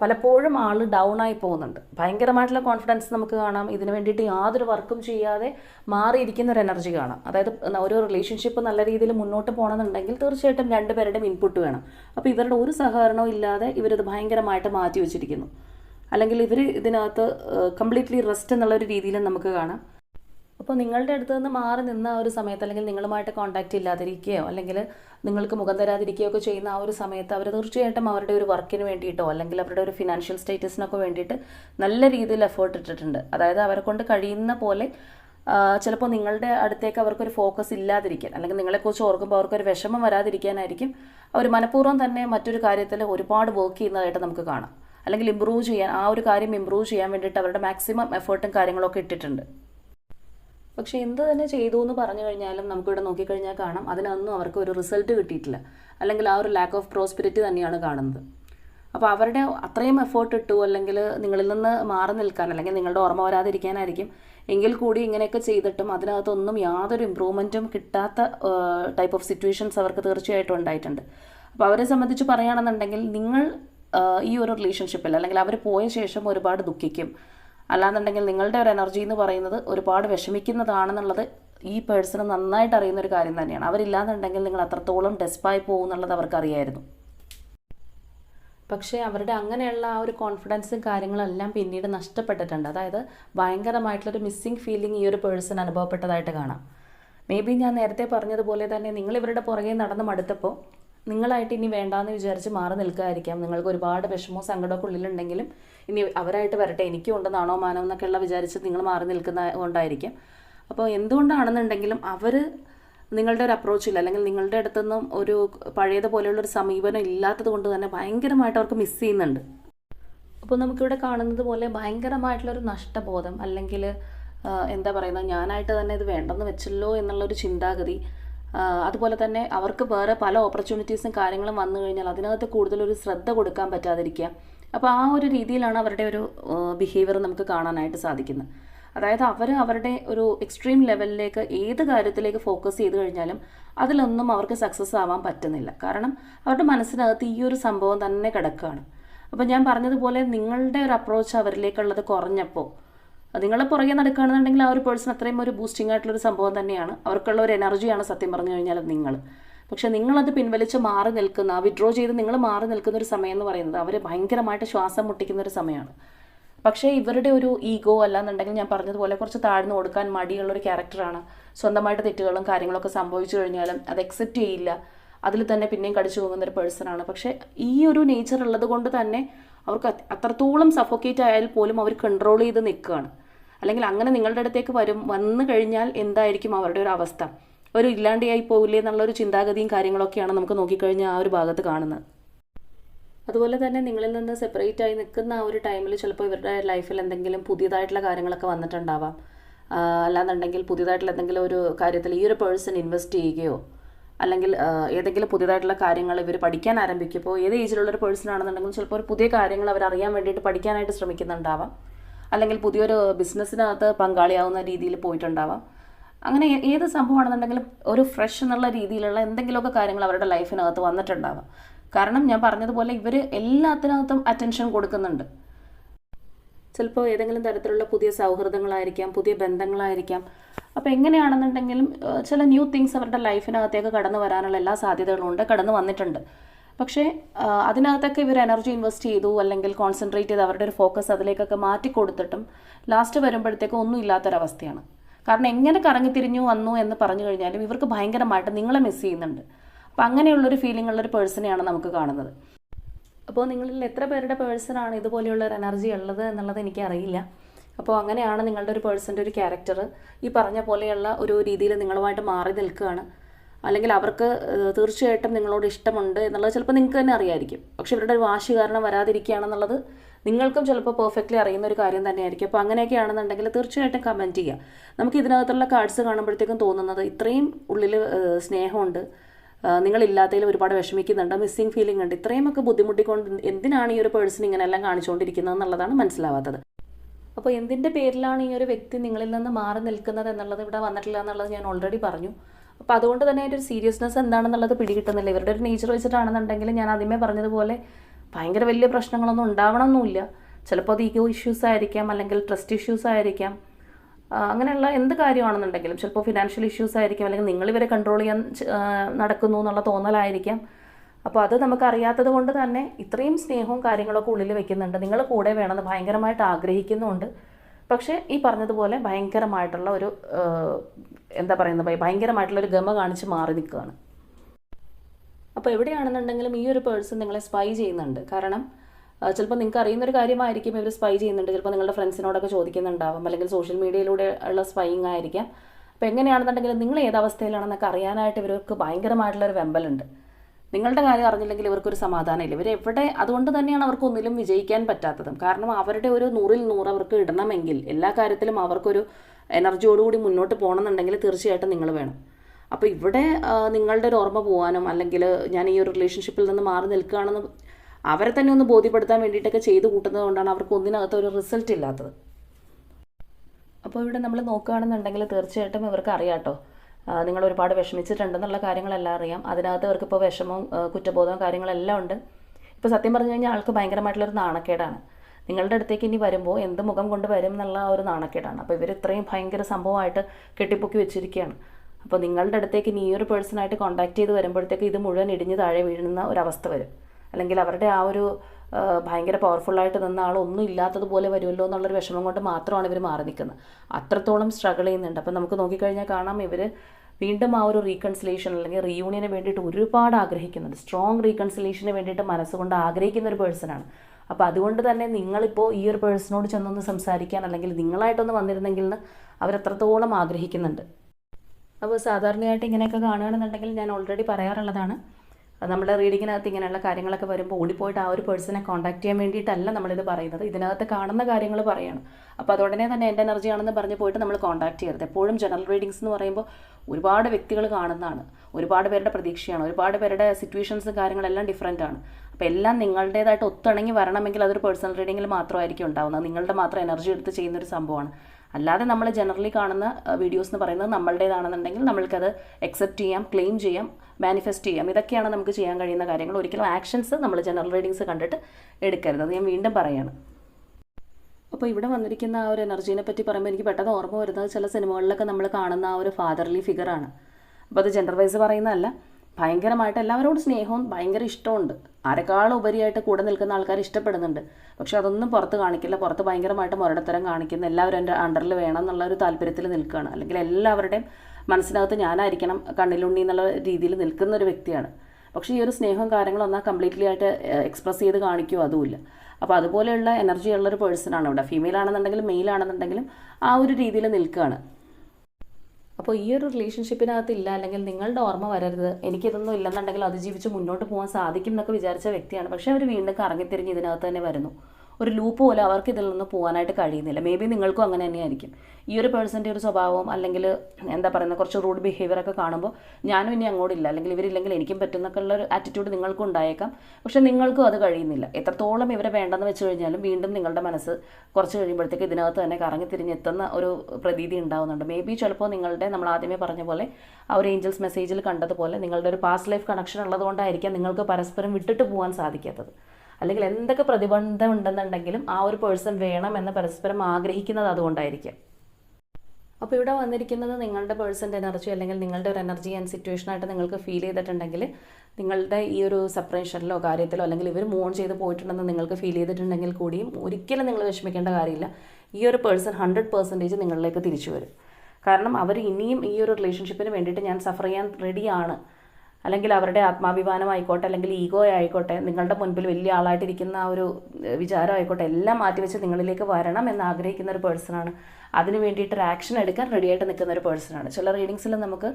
പലപ്പോഴും ആൾ ഡൗൺ ആയി പോകുന്നുണ്ട്. ഭയങ്കരമായിട്ടുള്ള കോൺഫിഡൻസ് നമുക്ക് കാണാം. ഇതിന് വേണ്ടിയിട്ട് യാതൊരു വർക്കും ചെയ്യാതെ മാറിയിരിക്കുന്ന ഒരു എനർജി കാണാം. അതായത് ഒരു റിലേഷൻഷിപ്പ് നല്ല രീതിയിൽ മുന്നോട്ട് പോകണമെന്നുണ്ടെങ്കിൽ തീർച്ചയായിട്ടും രണ്ടുപേരുടെയും ഇൻപുട്ട് വേണം. അപ്പോൾ ഇവരുടെ ഒരു സഹകരണവും ഇല്ലാതെ ഇവരിത് ഭയങ്കരമായിട്ട് മാറ്റി വെച്ചിരിക്കുന്നു. അല്ലെങ്കിൽ ഇവർ ഇതിനകത്ത് കംപ്ലീറ്റ്ലി റെസ്റ്റ് എന്നുള്ള ഒരു രീതിയിലും നമുക്ക് കാണാം. അപ്പോൾ നിങ്ങളുടെ അടുത്ത് നിന്ന് മാറി നിന്ന ആ ഒരു സമയത്ത് അല്ലെങ്കിൽ നിങ്ങളുമായിട്ട് കോൺടാക്റ്റ് ഇല്ലാതിരിക്കുകയോ അല്ലെങ്കിൽ നിങ്ങൾക്ക് മുഖം തരാതിരിക്കുകയോ ഒക്കെ ചെയ്യുന്ന ആ ഒരു സമയത്ത് അവർ തീർച്ചയായിട്ടും അവരുടെ ഒരു വർക്കിന് വേണ്ടിയിട്ടോ അല്ലെങ്കിൽ അവരുടെ ഒരു ഫിനാൻഷ്യൽ സ്റ്റേറ്റസിനൊക്കെ വേണ്ടിയിട്ട് നല്ല രീതിയിൽ എഫേർട്ട് ഇട്ടിട്ടുണ്ട്. അതായത് അവരെ കൊണ്ട് കഴിയുന്ന പോലെ ചിലപ്പോൾ നിങ്ങളുടെ അടുത്തേക്ക് അവർക്കൊരു ഫോക്കസ് ഇല്ലാതിരിക്കാൻ അല്ലെങ്കിൽ നിങ്ങളെക്കുറിച്ച് ഓർക്കുമ്പോൾ അവർക്കൊരു വിഷമം വരാതിരിക്കാനായിരിക്കും അവർ മനഃപൂർവം തന്നെ മറ്റൊരു കാര്യത്തിൽ ഒരുപാട് വർക്ക് ചെയ്യുന്നതായിട്ട് നമുക്ക് കാണാം. അല്ലെങ്കിൽ ഇമ്പ്രൂവ് ചെയ്യാൻ ആ ഒരു കാര്യം ഇമ്പ്രൂവ് ചെയ്യാൻ വേണ്ടിയിട്ട് അവരുടെ മാക്സിമം എഫേർട്ടും കാര്യങ്ങളൊക്കെ ഇട്ടിട്ടുണ്ട്. പക്ഷേ എന്ത് തന്നെ ചെയ്തു എന്ന് പറഞ്ഞു കഴിഞ്ഞാലും നമുക്കിവിടെ നോക്കിക്കഴിഞ്ഞാൽ കാണാം. അതിനൊന്നും അവർക്ക് ഒരു റിസൾട്ട് കിട്ടിയിട്ടില്ല. അല്ലെങ്കിൽ ആ ഒരു ലാക്ക് ഓഫ് പ്രോസ്പിരിറ്റി തന്നെയാണ് കാണുന്നത്. അപ്പോൾ അവരുടെ അത്രയും എഫേർട്ട് ഇട്ടു അല്ലെങ്കിൽ നിങ്ങളിൽ നിന്ന് മാറി നിൽക്കാൻ അല്ലെങ്കിൽ നിങ്ങളുടെ ഓർമ്മ വരാതിരിക്കാനായിരിക്കും. എങ്കിൽ കൂടി ഇങ്ങനെയൊക്കെ ചെയ്തിട്ടും അതിനകത്തൊന്നും യാതൊരു ഇമ്പ്രൂവ്മെന്റും കിട്ടാത്ത ടൈപ്പ് ഓഫ് സിറ്റുവേഷൻസ് അവർക്ക് തീർച്ചയായിട്ടും ഉണ്ടായിട്ടുണ്ട്. അപ്പോൾ അവരെ സംബന്ധിച്ച് പറയുകയാണെന്നുണ്ടെങ്കിൽ നിങ്ങൾ ഈ ഒരു റിലേഷൻഷിപ്പിൽ അല്ലെങ്കിൽ അവർ പോയ ശേഷം ഒരുപാട് ദുഃഖിക്കും. അല്ലാന്നുണ്ടെങ്കിൽ നിങ്ങളുടെ ഒരു എനർജി എന്ന് പറയുന്നത് ഒരുപാട് വിഷമിക്കുന്നതാണെന്നുള്ളത് ഈ പേഴ്സണ് നന്നായിട്ട് അറിയുന്ന ഒരു കാര്യം തന്നെയാണ്. അവരില്ലാന്നുണ്ടെങ്കിൽ നിങ്ങൾ അത്രത്തോളം ഡെസ്പായി പോകും എന്നുള്ളത് അവർക്കറിയായിരുന്നു. പക്ഷേ അവരുടെ അങ്ങനെയുള്ള ആ ഒരു കോൺഫിഡൻസും കാര്യങ്ങളെല്ലാം പിന്നീട് നഷ്ടപ്പെട്ടിട്ടുണ്ട്. അതായത് ഭയങ്കരമായിട്ടുള്ളൊരു മിസ്സിങ് ഫീലിംഗ് ഈ ഒരു പേഴ്സൺ അനുഭവപ്പെട്ടതായിട്ട് കാണാം. മേ ബി ഞാൻ നേരത്തെ പറഞ്ഞതുപോലെ തന്നെ നിങ്ങൾ ഇവരുടെ പുറകെ നടന്ന് മടുത്തപ്പോൾ നിങ്ങളായിട്ട് ഇനി വേണ്ടാന്ന് വിചാരിച്ച് മാറി നിൽക്കാതിരിക്കാം. നിങ്ങൾക്ക് ഒരുപാട് വിഷമവും സങ്കടമൊക്കെ ഉള്ളിലുണ്ടെങ്കിലും ഇനി അവരായിട്ട് വരട്ടെ എനിക്കും ഉണ്ടെന്നാണോ നാണോ മാനോ എന്നൊക്കെയുള്ള വിചാരിച്ച് നിങ്ങൾ മാറി നിൽക്കുന്ന കൊണ്ടായിരിക്കും. അപ്പോൾ എന്തുകൊണ്ടാണെന്നുണ്ടെങ്കിലും അവർ നിങ്ങളുടെ ഒരു അപ്രോച്ചില്ല അല്ലെങ്കിൽ നിങ്ങളുടെ അടുത്തൊന്നും ഒരു പഴയതുപോലെയുള്ള ഒരു സമീപനം ഇല്ലാത്തത് കൊണ്ട് തന്നെ ഭയങ്കരമായിട്ട് അവർക്ക് മിസ് ചെയ്യുന്നുണ്ട്. അപ്പോൾ നമുക്കിവിടെ കാണുന്നത് പോലെ ഭയങ്കരമായിട്ടുള്ളൊരു നഷ്ടബോധം അല്ലെങ്കിൽ എന്താ പറയുന്നത്? ഞാനായിട്ട് തന്നെ ഇത് വേണ്ടെന്ന് വെച്ചല്ലോ എന്നുള്ളൊരു ചിന്താഗതി അതുപോലെ തന്നെ അവർക്ക് വേറെ പല ഓപ്പർച്യൂണിറ്റീസും കാര്യങ്ങളും വന്നു കഴിഞ്ഞാൽ അതിനകത്ത് കൂടുതലൊരു ശ്രദ്ധ കൊടുക്കാൻ പറ്റാതിരിക്കുക. അപ്പോൾ ആ ഒരു രീതിയിലാണ് അവരുടെ ഒരു ബിഹേവിയർ നമുക്ക് കാണാനായിട്ട് സാധിക്കുന്നത്. അതായത് അവർ അവരുടെ ഒരു എക്സ്ട്രീം ലെവലിലേക്ക് ഏത് കാര്യത്തിലേക്ക് ഫോക്കസ് ചെയ്ത് കഴിഞ്ഞാലും അതിലൊന്നും അവർക്ക് സക്സസ് ആവാൻ പറ്റുന്നില്ല. കാരണം അവരുടെ മനസ്സിനകത്ത് ഈ ഒരു സംഭവം തന്നെ കിടക്കുകയാണ്. അപ്പോൾ ഞാൻ പറഞ്ഞതുപോലെ നിങ്ങളുടെ ഒരു അപ്രോച്ച് അവരിലേക്കുള്ളത് കുറഞ്ഞപ്പോൾ നിങ്ങളെ പുറകെ നടക്കുകയാണെന്നുണ്ടെങ്കിൽ ആ ഒരു പേഴ്സൺ അത്രയും ഒരു ബൂസ്റ്റിംഗ് ആയിട്ടുള്ള ഒരു സംഭവം തന്നെയാണ്. അവർക്കുള്ള ഒരു എനർജിയാണ് സത്യം പറഞ്ഞു കഴിഞ്ഞാൽ നിങ്ങൾ. പക്ഷേ നിങ്ങളത് പിൻവലിച്ച് മാറി നിൽക്കുന്ന ആ വിഡ്രോ ചെയ്ത് നിങ്ങൾ മാറി നിൽക്കുന്ന ഒരു സമയം എന്ന് പറയുന്നത് അവർ ഭയങ്കരമായിട്ട് ശ്വാസം മുട്ടിക്കുന്ന ഒരു സമയമാണ്. പക്ഷേ ഇവരുടെ ഒരു ഈഗോ അല്ലാന്നുണ്ടെങ്കിൽ ഞാൻ പറഞ്ഞതുപോലെ കുറച്ച് താഴ്ന്നു കൊടുക്കാൻ മടിയുള്ള ഒരു ക്യാരക്ടറാണ് സ്വന്തമായിട്ട് തെറ്റുകളും കാര്യങ്ങളൊക്കെ സംഭവിച്ചു കഴിഞ്ഞാലും അത് അക്സെപ്റ്റ് ചെയ്യില്ല. അതിൽ തന്നെ പിന്നെയും കടിച്ചു പോകുന്ന ഒരു പേഴ്സണാണ് പക്ഷേ ഈ ഒരു നേച്ചർ ഉള്ളത് കൊണ്ട് തന്നെ അവർക്ക് അത് അത്രത്തോളം സഫോക്കേറ്റ് ആയാൽ പോലും അവർ കൺട്രോൾ ചെയ്ത് നിൽക്കുകയാണ്. അല്ലെങ്കിൽ അങ്ങനെ നിങ്ങളുടെ അടുത്തേക്ക് വരും വന്നു കഴിഞ്ഞാൽ എന്തായിരിക്കും അവരുടെ ഒരു അവസ്ഥ? ഒരു ഇല്ലാണ്ടായി പോകില്ലേ എന്നുള്ളൊരു ചിന്താഗതിയും കാര്യങ്ങളൊക്കെയാണ് നമുക്ക് നോക്കിക്കഴിഞ്ഞാൽ ആ ഒരു ഭാഗത്ത് കാണുന്നത്. അതുപോലെ തന്നെ നിങ്ങളിൽ നിന്ന് സെപ്പറേറ്റ് ആയി നിൽക്കുന്ന ആ ഒരു ടൈമിൽ ചിലപ്പോൾ ഇവരുടെ ലൈഫിൽ എന്തെങ്കിലും പുതിയതായിട്ടുള്ള കാര്യങ്ങളൊക്കെ വന്നിട്ടുണ്ടാവാം. അല്ലാന്നുണ്ടെങ്കിൽ പുതിയതായിട്ടുള്ള എന്തെങ്കിലും ഒരു കാര്യത്തിൽ ഈ ഒരു പേഴ്സൺ ഇൻവെസ്റ്റ് ചെയ്യുകയോ അല്ലെങ്കിൽ ഏതെങ്കിലും പുതിയതായിട്ടുള്ള കാര്യങ്ങൾ ഇവർ പഠിക്കാൻ ആരംഭിക്കുമ്പോൾ ഏത് ഏജിലുള്ള ഒരു പേഴ്സൺ ആണെന്നുണ്ടെങ്കിൽ ചിലപ്പോൾ ഒരു പുതിയ കാര്യങ്ങൾ അവർ അറിയാൻ വേണ്ടിയിട്ട് പഠിക്കാനായിട്ട് ശ്രമിക്കുന്നുണ്ടാവാം. അല്ലെങ്കിൽ പുതിയൊരു ബിസിനസ്സിനകത്ത് പങ്കാളിയാവുന്ന രീതിയിൽ പോയിട്ടുണ്ടാവാം. അങ്ങനെ ഏത് സംഭവമാണെന്നുണ്ടെങ്കിലും ഒരു ഫ്രഷ് എന്നുള്ള രീതിയിലുള്ള എന്തെങ്കിലുമൊക്കെ കാര്യങ്ങൾ അവരുടെ ലൈഫിനകത്ത് വന്നിട്ടുണ്ടാവാം. കാരണം ഞാൻ പറഞ്ഞതുപോലെ ഇവർ എല്ലാത്തിനകത്തും അറ്റൻഷൻ കൊടുക്കുന്നുണ്ട്. ചിലപ്പോൾ ഏതെങ്കിലും തരത്തിലുള്ള പുതിയ സൗഹൃദങ്ങളായിരിക്കാം പുതിയ ബന്ധങ്ങളായിരിക്കാം. അപ്പോൾ എങ്ങനെയാണെന്നുണ്ടെങ്കിലും ചില ന്യൂ തിങ്സ് അവരുടെ ലൈഫിനകത്തേക്ക് കടന്നു വരാനുള്ള എല്ലാ സാധ്യതകളും ഉണ്ട് കടന്നു വന്നിട്ടുണ്ട്. പക്ഷേ അതിനകത്തൊക്കെ ഇവർ എനർജി ഇൻവെസ്റ്റ് ചെയ്തു അല്ലെങ്കിൽ കോൺസെൻട്രേറ്റ് ചെയ്ത് അവരുടെ ഒരു ഫോക്കസ് അതിലേക്കൊക്കെ മാറ്റി കൊടുത്തിട്ടും ലാസ്റ്റ് വരുമ്പോഴത്തേക്കും ഒന്നും ഇല്ലാത്തൊരവസ്ഥയാണ്. കാരണം എങ്ങനെ കറങ്ങിത്തിരിഞ്ഞു വന്നു എന്ന് പറഞ്ഞു കഴിഞ്ഞാലും ഇവർക്ക് ഭയങ്കരമായിട്ട് നിങ്ങളെ മിസ് ചെയ്യുന്നുണ്ട്. അപ്പോൾ അങ്ങനെയുള്ളൊരു ഫീലിംഗ് ഉള്ളൊരു പേഴ്സണെയാണ് നമുക്ക് കാണുന്നത്. അപ്പോൾ നിങ്ങളിൽ എത്ര പേരുടെ പേഴ്സണാണ് ഇതുപോലെയുള്ള ഒരു എനർജി ഉള്ളത് എന്നുള്ളത് എനിക്കറിയില്ല. അപ്പോൾ അങ്ങനെയാണ് നിങ്ങളുടെ ഒരു പേഴ്സന്റെ ഒരു ക്യാരക്ടർ ഈ പറഞ്ഞ പോലെയുള്ള ഒരു രീതിയിൽ നിങ്ങളുമായിട്ട് മാറി നിൽക്കുകയാണ്. അല്ലെങ്കിൽ അവർക്ക് തീർച്ചയായിട്ടും നിങ്ങളോട് ഇഷ്ടമുണ്ട് എന്നുള്ളത് ചിലപ്പോൾ നിങ്ങൾക്ക് തന്നെ അറിയായിരിക്കും. പക്ഷെ ഇവരുടെ ഒരു വാശി കാരണം വരാതിരിക്കുകയാണെന്നുള്ളത് നിങ്ങൾക്കും ചിലപ്പോൾ പെർഫെക്റ്റ്ലി അറിയുന്ന ഒരു കാര്യം തന്നെയായിരിക്കും. അപ്പോൾ അങ്ങനെയൊക്കെ ആണെന്നുണ്ടെങ്കിൽ തീർച്ചയായിട്ടും കമന്റ് ചെയ്യുക. നമുക്ക് ഇതിനകത്തുള്ള കാർഡ്സ് കാണുമ്പോഴത്തേക്കും തോന്നുന്നത് ഇത്രയും ഉള്ളിൽ സ്നേഹമുണ്ട്. നിങ്ങളില്ലാത്തതിൽ ഒരുപാട് വിഷമിക്കുന്നുണ്ട്. മിസ്സിങ് ഫീലിംഗ് ഉണ്ട്. ഇത്രയുമൊക്കെ ബുദ്ധിമുട്ടിക്കൊണ്ട് എന്തിനാണ് ഈ ഒരു പേഴ്സൺ ഇങ്ങനെയെല്ലാം കാണിച്ചുകൊണ്ടിരിക്കുന്നത് എന്നുള്ളതാണ് മനസ്സിലാവാത്തത്. അപ്പോൾ എന്തിന്റെ പേരിലാണ് ഈ ഒരു വ്യക്തി നിങ്ങളിൽ നിന്ന് മാറി നിൽക്കുന്നത് എന്നുള്ളത് ഇവിടെ വന്നിട്ടില്ല എന്നുള്ളത് ഞാൻ ഓൾറെഡി പറഞ്ഞു. അപ്പോൾ അതുകൊണ്ട് തന്നെ അതിന്റെ ഒരു സീരിയസ്നെസ് എന്താണെന്നുള്ളത് പിടികിട്ടുന്നില്ല. ഇവരുടെ ഒരു നേച്ചർ വെച്ചിട്ടാണെന്നുണ്ടെങ്കിൽ ഞാൻ ആദ്യമേ പറഞ്ഞതുപോലെ ഭയങ്കര വലിയ പ്രശ്നങ്ങളൊന്നും ഉണ്ടാവണമെന്നില്ല ചിലപ്പോൾ അത് ഈഗോ ഇഷ്യൂസ് ആയിരിക്കാം അല്ലെങ്കിൽ ട്രസ്റ്റ് ഇഷ്യൂസ് ആയിരിക്കാം. അങ്ങനെയുള്ള എന്ത് കാര്യമാണെന്നുണ്ടെങ്കിലും ചിലപ്പോൾ ഫിനാൻഷ്യൽ ഇഷ്യൂസ് ആയിരിക്കും അല്ലെങ്കിൽ നിങ്ങൾ ഇവരെ കൺട്രോൾ ചെയ്യാൻ നടക്കുന്നു എന്നുള്ള തോന്നലായിരിക്കാം. അപ്പോൾ അത് നമുക്ക് അറിയാത്തത് കൊണ്ട് തന്നെ ഇത്രയും സ്നേഹവും കാര്യങ്ങളൊക്കെ ഉള്ളിൽ വെക്കുന്നുണ്ട്. നിങ്ങൾ കൂടെ വേണമെന്ന് ഭയങ്കരമായിട്ട് ആഗ്രഹിക്കുന്നുണ്ട്. പക്ഷേ ഈ പറഞ്ഞതുപോലെ ഭയങ്കരമായിട്ടുള്ള ഒരു എന്താ പറയുന്നത് ഭയങ്കരമായിട്ടുള്ളൊരു ഗമ കാണിച്ച് മാറി നിൽക്കുകയാണ്. അപ്പോൾ എവിടെയാണെന്നുണ്ടെങ്കിലും ഈ ഒരു പേഴ്സൺ നിങ്ങളെ സ്പൈ ചെയ്യുന്നുണ്ട്. കാരണം ചിലപ്പോൾ നിങ്ങൾക്ക് അറിയുന്നൊരു കാര്യമായിരിക്കും ഇവർ സ്പൈ ചെയ്യുന്നുണ്ട്. ചിലപ്പോൾ നിങ്ങളുടെ ഫ്രണ്ട്സിനോടൊക്കെ ചോദിക്കുന്നുണ്ടാവും. അല്ലെങ്കിൽ സോഷ്യൽ മീഡിയയിലൂടെ ഉള്ള സ്പൈയിങ് ആയിരിക്കാം. അപ്പോൾ എങ്ങനെയാണെന്നുണ്ടെങ്കിലും നിങ്ങൾ ഏത് അവസ്ഥയിലാണെന്നൊക്കെ അറിയാനായിട്ട് ഇവർക്ക് ഭയങ്കരമായിട്ടുള്ളൊരു വെമ്പലുണ്ട്. നിങ്ങളുടെ കാര്യം അറിഞ്ഞില്ലെങ്കിൽ ഇവർക്കൊരു സമാധാനമില്ല. ഇവർ എവിടെ അതുകൊണ്ട് തന്നെയാണ് അവർക്ക് ഒന്നിലും വിജയിക്കാൻ പറ്റാത്തതും. കാരണം അവരുടെ ഒരു നൂറിൽ നൂറ് അവർക്ക് ഇടണമെങ്കിൽ എല്ലാ കാര്യത്തിലും അവർക്കൊരു എനർജിയോടുകൂടി മുന്നോട്ട് പോകണമെന്നുണ്ടെങ്കിൽ തീർച്ചയായിട്ടും നിങ്ങൾ വേണം. അപ്പോൾ ഇവിടെ നിങ്ങളുടെ ഒരു ഓർമ്മ പോകാനും അല്ലെങ്കിൽ ഞാൻ ഈ ഒരു റിലേഷൻഷിപ്പിൽ നിന്ന് മാറി നിൽക്കുകയാണെന്ന് അവരെ തന്നെ ഒന്ന് ബോധ്യപ്പെടുത്താൻ വേണ്ടിയിട്ടൊക്കെ ചെയ്ത് കൂട്ടുന്നത് കൊണ്ടാണ് അവർക്ക് ഒന്നിനകത്ത് ഒരു റിസൾട്ട് ഇല്ലാത്തത്. അപ്പോൾ ഇവിടെ നമ്മൾ നോക്കുകയാണെന്നുണ്ടെങ്കിൽ തീർച്ചയായിട്ടും ഇവർക്ക് അറിയാട്ടോ. നിങ്ങൾ ഒരുപാട് വിഷമിച്ചിട്ടുണ്ടെന്നുള്ള കാര്യങ്ങളെല്ലാം അറിയാം. അതിനകത്ത് ഇവർക്ക് ഇപ്പോൾ വിഷമവും കുറ്റബോധവും കാര്യങ്ങളെല്ലാം ഉണ്ട്. ഇപ്പോൾ സത്യം പറഞ്ഞു കഴിഞ്ഞാൽ ആൾക്ക് ഭയങ്കരമായിട്ടുള്ളൊരു നാണക്കേടാണ്. നിങ്ങളുടെ അടുത്തേക്ക് ഇനി വരുമ്പോൾ എന്ത് മുഖം കൊണ്ട് വരും എന്നുള്ള ഒരു നാണക്കേടാണ്. അപ്പോൾ ഇവർ ഇത്രയും ഭയങ്കര സംഭവമായിട്ട് കെട്ടിപ്പൊക്കി വെച്ചിരിക്കുകയാണ് അപ്പോൾ നിങ്ങളുടെ അടുത്തേക്ക് ഇനി ഈ ഒരു പേഴ്സണായിട്ട് കോൺടാക്ട് ചെയ്ത് വരുമ്പോഴത്തേക്ക് ഇത് മുഴുവൻ ഇടിഞ്ഞ് താഴെ വീഴുന്ന ഒരവസ്ഥ വരും. അല്ലെങ്കിൽ അവരുടെ ആ ഒരു ഭയങ്കര പവർഫുള്ളായിട്ട് നിന്ന ആളൊന്നും ഇല്ലാത്തതുപോലെ വരുമല്ലോ എന്നുള്ളൊരു വിഷമം കൊണ്ട് മാത്രമാണ് ഇവർ മാറി നിൽക്കുന്നത്. അത്രത്തോളം സ്ട്രഗിൾ ചെയ്യുന്നുണ്ട്. അപ്പം നമുക്ക് നോക്കിക്കഴിഞ്ഞാൽ കാണാം ഇവർ വീണ്ടും ആ ഒരു റീകൺസിലേഷൻ അല്ലെങ്കിൽ റീയൂണിയന് വേണ്ടിയിട്ട് ഒരുപാട് ആഗ്രഹിക്കുന്നുണ്ട്. സ്ട്രോങ് റീകൺസിലേഷന് വേണ്ടിയിട്ട് മനസ്സുകൊണ്ട് ആഗ്രഹിക്കുന്ന ഒരു പേഴ്സണാണ് അപ്പോൾ അതുകൊണ്ട് തന്നെ നിങ്ങളിപ്പോൾ ഈ ഒരു പേഴ്സണോട് ചെന്നൊന്ന് സംസാരിക്കാൻ അല്ലെങ്കിൽ നിങ്ങളായിട്ടൊന്ന് വന്നിരുന്നെങ്കിൽ അവരത്രത്തോളം ആഗ്രഹിക്കുന്നുണ്ട്. അപ്പോൾ സാധാരണയായിട്ട് ഇങ്ങനെയൊക്കെ കാണുകയാണെന്നുണ്ടെങ്കിൽ ഞാൻ ഓൾറെഡി പറയാറുള്ളതാണ്. നമ്മുടെ റീഡിങ്ങിനകത്ത് ഇങ്ങനെയുള്ള കാര്യങ്ങളൊക്കെ വരുമ്പോൾ ഓടിപ്പോയിട്ട് ആ ഒരു പേഴ്സണെ കോൺടാക്ട് ചെയ്യാൻ വേണ്ടിയിട്ടല്ല നമ്മളിത് പറയുന്നത്. ഇതിനകത്ത് കാണുന്ന കാര്യങ്ങൾ പറയണം. അപ്പോൾ അതുടനെ തന്നെ എന്റെ എനർജി ആണെന്ന് പറഞ്ഞ് പോയിട്ട് നമ്മൾ കോൺടാക്ട് ചെയ്യരുത്. എപ്പോഴും ജനറൽ റീഡിങ്സ് എന്ന് പറയുമ്പോൾ ഒരുപാട് വ്യക്തികൾ കാണുന്നതാണ്. ഒരുപാട് പേരുടെ പ്രതീക്ഷയാണ്. ഒരുപാട് പേരുടെ സിറ്റുവേഷൻസും കാര്യങ്ങളെല്ലാം ഡിഫറെന്റ് ആണ്. അപ്പോൾ എല്ലാം നിങ്ങളുടേതായിട്ട് ഒത്തിണങ്ങി വരണമെങ്കിൽ അതൊരു പേഴ്സണൽ റീഡിങ്ങിൽ മാത്രമായിരിക്കും ഉണ്ടാവുന്നത്. നിങ്ങളുടെ മാത്രം എനർജി എടുത്ത് ചെയ്യുന്ന ഒരു സംഭവമാണ്. അല്ലാതെ നമ്മൾ ജനറലി കാണുന്ന വീഡിയോസ് എന്ന് പറയുന്നത് നമ്മളുടേതാണെന്നുണ്ടെങ്കിൽ നമ്മൾക്കത് അക്സെപ്റ്റ് ചെയ്യാം ക്ലെയിം ചെയ്യാം മാനിഫെസ്റ്റ് ചെയ്യാം. ഇതൊക്കെയാണ് നമുക്ക് ചെയ്യാൻ കഴിയുന്ന കാര്യങ്ങൾ. ഒരിക്കലും ആക്ഷൻസ് നമ്മൾ ജനറൽ റീഡിങ്സ് കണ്ടിട്ട് എടുക്കരുത്. അത് ഞാൻ വീണ്ടും പറയാണ്. അപ്പോൾ ഇവിടെ വന്നിരിക്കുന്ന ആ ഒരു എനർജീനെ പറ്റി പറയുമ്പോൾ എനിക്ക് പെട്ടെന്ന് ഓർമ്മ വരുന്നത് ചില സിനിമകളിലൊക്കെ നമ്മൾ കാണുന്ന ആ ഒരു ഫാദർലി ഫിഗറാണ് അപ്പോൾ അത് ജെൻഡർ വൈസ് പറയുന്നതല്ല. ഭയങ്കരമായിട്ട് എല്ലാവരോടും സ്നേഹവും ഭയങ്കര ഇഷ്ടമുണ്ട് ആരെക്കാളും ഉപരിയായിട്ട് കൂടെ നിൽക്കുന്ന ആൾക്കാർ ഇഷ്ടപ്പെടുന്നുണ്ട്. പക്ഷെ അതൊന്നും പുറത്ത് കാണിക്കില്ല. പുറത്ത് ഭയങ്കരമായിട്ട് മുരടത്തരം കാണിക്കുന്ന എല്ലാവരും എന്റെ അണ്ടറിൽ വേണം എന്നുള്ള ഒരു താല്പര്യത്തിൽ നിൽക്കുകയാണ്. അല്ലെങ്കിൽ എല്ലാവരുടെയും മനസ്സിനകത്ത് ഞാനായിരിക്കണം കണ്ണിലുണ്ണി എന്നുള്ള രീതിയിൽ നിൽക്കുന്ന ഒരു വ്യക്തിയാണ്. പക്ഷേ ഈ ഒരു സ്നേഹവും കാര്യങ്ങളും ഒന്നാ കംപ്ലീറ്റ്ലി ആയിട്ട് എക്സ്പ്രസ് ചെയ്ത് കാണിക്കുമോ അതുമില്ല. അപ്പോൾ അതുപോലെയുള്ള എനർജി ഉള്ള ഒരു പേഴ്സണാണ് ഇവിടെ. ഫീമെയിൽ ആണെന്നുണ്ടെങ്കിലും മെയിൽ ആണെന്നുണ്ടെങ്കിലും ആ ഒരു രീതിയിൽ നിൽക്കുകയാണ്. അപ്പോൾ ഈ ഒരു റിലേഷൻഷിപ്പിനകത്ത് ഇല്ല അല്ലെങ്കിൽ നിങ്ങളുടെ ഓർമ്മ വരരുത്. എനിക്കിതൊന്നും ഇല്ലെന്നുണ്ടെങ്കിൽ അതിജീവിച്ച് മുന്നോട്ട് പോകാൻ സാധിക്കും എന്നൊക്കെ വിചാരിച്ച വ്യക്തിയാണ്. പക്ഷേ അവർ വീണ്ടും കറങ്ങിത്തിരിഞ്ഞ് ഇതിനകത്ത് തന്നെ വരുന്നു. ഒരു ലൂപ്പ് പോലെ അവർക്ക് ഇതിൽ നിന്ന് പോകാനായിട്ട് കഴിയുന്നില്ല. മേ ബി നിങ്ങൾക്കും അങ്ങനെ തന്നെയായിരിക്കും. ഈ ഒരു പേഴ്സന്റെ ഒരു സ്വഭാവം അല്ലെങ്കിൽ എന്താ പറയുന്നത് കുറച്ച് റൂഡ് ബിഹേവിയർ ഒക്കെ കാണുമ്പോൾ ഞാനും ഇനി അങ്ങോട്ടില്ല അല്ലെങ്കിൽ ഇവരില്ലെങ്കിൽ എനിക്കും പറ്റുന്നൊക്കെ ഉള്ള ഒരു ആറ്റിറ്റ്യൂഡ് നിങ്ങൾക്കും ഉണ്ടായേക്കാം. പക്ഷേ നിങ്ങൾക്കും അത് കഴിയുന്നില്ല. എത്രത്തോളം ഇവരെ വേണ്ടെന്ന് വെച്ച് കഴിഞ്ഞാലും വീണ്ടും നിങ്ങളുടെ മനസ്സ് കുറച്ച് കഴിയുമ്പോഴത്തേക്ക് ഇതിനകത്ത് തന്നെ കറങ്ങി തിരിഞ്ഞെത്തുന്ന ഒരു പ്രതീതി ഉണ്ടാവുന്നുണ്ട്. മേ ബി ചിലപ്പോൾ നിങ്ങളുടെ നമ്മൾ ആദ്യമേ പറഞ്ഞ പോലെ ആ ഒരു ഏഞ്ചൽസ് മെസ്സേജിൽ കണ്ടതുപോലെ നിങ്ങളുടെ ഒരു പാസ്റ്റ് ലൈഫ് കണക്ഷൻ ഉള്ളതുകൊണ്ടായിരിക്കാം നിങ്ങൾക്ക് പരസ്പരം വിട്ടിട്ട് പോകാൻ സാധിക്കാത്തത്. അല്ലെങ്കിൽ എന്തൊക്കെ പ്രതിബന്ധം ഉണ്ടെന്നുണ്ടെങ്കിലും ആ ഒരു പേഴ്സൺ വേണം എന്ന് പരസ്പരം ആഗ്രഹിക്കുന്നത് അതുകൊണ്ടായിരിക്കും. അപ്പോൾ ഇവിടെ വന്നിരിക്കുന്നത് നിങ്ങളുടെ പേഴ്സന്റെ എനർജി അല്ലെങ്കിൽ നിങ്ങളുടെ ഒരു എനർജി ആൻഡ് സിറ്റുവേഷനായിട്ട് നിങ്ങൾക്ക് ഫീൽ ചെയ്തിട്ടുണ്ടെങ്കിൽ നിങ്ങളുടെ ഈ ഒരു സെപ്പറേഷനിലോ കാര്യത്തിലോ അല്ലെങ്കിൽ ഇവർ മൂൺ ചെയ്ത് പോയിട്ടുണ്ടെന്ന് നിങ്ങൾക്ക് ഫീൽ ചെയ്തിട്ടുണ്ടെങ്കിൽ കൂടിയും ഒരിക്കലും നിങ്ങൾ വിഷമിക്കേണ്ട കാര്യമില്ല. ഈ ഒരു പേഴ്സൺ ഹൺഡ്രഡ് പെർസെന്റേജ് നിങ്ങളിലേക്ക് തിരിച്ചു വരും. കാരണം അവർ ഇനിയും ഈ ഒരു റിലേഷൻഷിപ്പിന് വേണ്ടിയിട്ട് ഞാൻ സഫർ ചെയ്യാൻ റെഡിയാണ് അല്ലെങ്കിൽ അവരുടെ ആത്മാഭിമാനമായിക്കോട്ടെ അല്ലെങ്കിൽ ഈഗോ ആയിക്കോട്ടെ നിങ്ങളുടെ മുൻപിൽ വലിയ ആളായിട്ടിരിക്കുന്ന ആ ഒരു വിചാരം ആയിക്കോട്ടെ എല്ലാം മാറ്റിവെച്ച് നിങ്ങളിലേക്ക് വരണം എന്ന് ആഗ്രഹിക്കുന്ന ഒരു പേഴ്സണാണ് അതിന് വേണ്ടിയിട്ട് ഒരു ആക്ഷൻ എടുക്കാൻ റെഡിയായിട്ട് നിൽക്കുന്ന ഒരു പേഴ്സണാണ് ചില റീഡിങ്സിൽ നമുക്ക്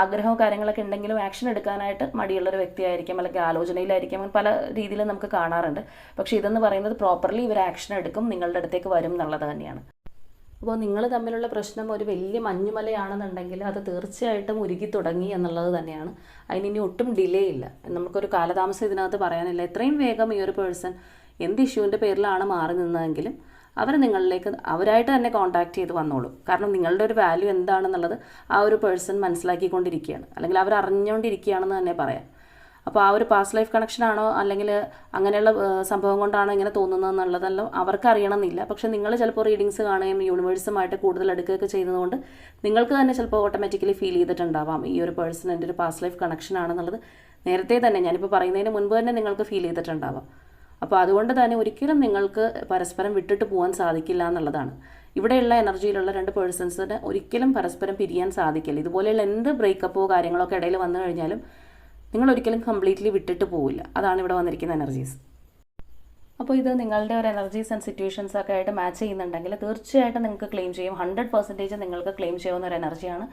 ആഗ്രഹവും കാര്യങ്ങളൊക്കെ ഉണ്ടെങ്കിലും ആക്ഷൻ എടുക്കാനായിട്ട് മടിയുള്ള ഒരു വ്യക്തിയായിരിക്കും അല്ലെങ്കിൽ ആലോചനയിലായിരിക്കും പല രീതിയിൽ നമുക്ക് കാണാറുണ്ട്. പക്ഷേ ഇതെന്ന് പറയുന്നത് പ്രോപ്പർലി ഇവർ ആക്ഷൻ എടുക്കും നിങ്ങളുടെ അടുത്തേക്ക് വരും എന്നുള്ളത് തന്നെയാണ്. അപ്പോൾ നിങ്ങൾ തമ്മിലുള്ള പ്രശ്നം ഒരു വലിയ മഞ്ഞുമലയാണെന്നുണ്ടെങ്കിൽ അത് തീർച്ചയായിട്ടും ഉരുകി തുടങ്ങി എന്നുള്ളത് തന്നെയാണ്. അതിനി ഒട്ടും ഡിലേ ഇല്ല. നമുക്കൊരു കാലതാമസം ഇതിനകത്ത് പറയാനില്ല. എത്രയും വേഗം ഈ ഒരു പേഴ്സൺ എന്ത് ഇഷ്യൂവിന്റെ പേരിലാണ് മാറി നിന്നതെങ്കിലും അവർ നിങ്ങളിലേക്ക് അവരായിട്ട് തന്നെ കോൺടാക്ട് ചെയ്ത് വന്നോളും. കാരണം നിങ്ങളുടെ ഒരു വാല്യൂ എന്താണെന്നുള്ളത് ആ ഒരു പേഴ്സൺ മനസ്സിലാക്കിക്കൊണ്ടിരിക്കുകയാണ്. അല്ലെങ്കിൽ അവർ അറിഞ്ഞുകൊണ്ടിരിക്കുകയാണെന്ന് തന്നെ പറയാം. അപ്പോൾ ആ ഒരു പാസ്റ്റ് ലൈഫ് കണക്ഷനാണോ അല്ലെങ്കിൽ അങ്ങനെയുള്ള സംഭവം കൊണ്ടാണോ ഇങ്ങനെ തോന്നുന്നത് എന്നുള്ളതെല്ലാം അവർക്ക് അറിയണമെന്നില്ല പക്ഷേ നിങ്ങൾ ചിലപ്പോൾ റീഡിങ്സ് കാണുകയും യൂണിവേഴ്സുമായിട്ട് കൂടുതൽ എടുക്കുകയൊക്കെ ചെയ്യുന്നതുകൊണ്ട് നിങ്ങൾക്ക് തന്നെ ചിലപ്പോൾ ഓട്ടോമാറ്റിക്കലി ഫീൽ ചെയ്തിട്ടുണ്ടാവാം. ഈ ഒരു പേഴ്സൺ എന്റെ ഒരു പാസ്റ്റ് ലൈഫ് കണക്ഷൻ ആണെന്നുള്ളത്. നേരത്തെ തന്നെ ഞാനിപ്പോൾ പറയുന്നതിന് മുൻപ് തന്നെ നിങ്ങൾക്ക് ഫീൽ ചെയ്തിട്ടുണ്ടാവാം. അപ്പോൾ അതുകൊണ്ട് തന്നെ ഒരിക്കലും നിങ്ങൾക്ക് പരസ്പരം വിട്ടിട്ട് പോകാൻ സാധിക്കില്ല എന്നുള്ളതാണ്. ഇവിടെയുള്ള എനർജിയിലുള്ള രണ്ട് പേഴ്സൺസിന് ഒരിക്കലും പരസ്പരം പിരിയാൻ സാധിക്കില്ല. ഇതുപോലെയുള്ള എന്ത് ബ്രേക്കപ്പോ കാര്യങ്ങളൊക്കെ ഇടയിൽ വന്നു കഴിഞ്ഞാലും നിങ്ങൾ ഒരിക്കലും കംപ്ലീറ്റ്ലി വിട്ടിട്ട് പോവില്ല. അതാണ് ഇവിടെ വന്നിരിക്കുന്ന എനർജീസ് അപ്പോൾ ഇത് നിങ്ങളുടെ ഒരു എനർജീസ് ആൻഡ് സിറ്റുവേഷൻസ് ഒക്കെ ആയിട്ട് മാച്ച് ചെയ്യുന്നുണ്ടെങ്കിൽ തീർച്ചയായിട്ടും നിങ്ങൾക്ക് ക്ലെയിം ചെയ്യും. ഹൺഡ്രഡ് പെർസെന്റേജ് നിങ്ങൾക്ക് ക്ലെയിം ചെയ്യാവുന്ന ഒരു എനർജിയാണ്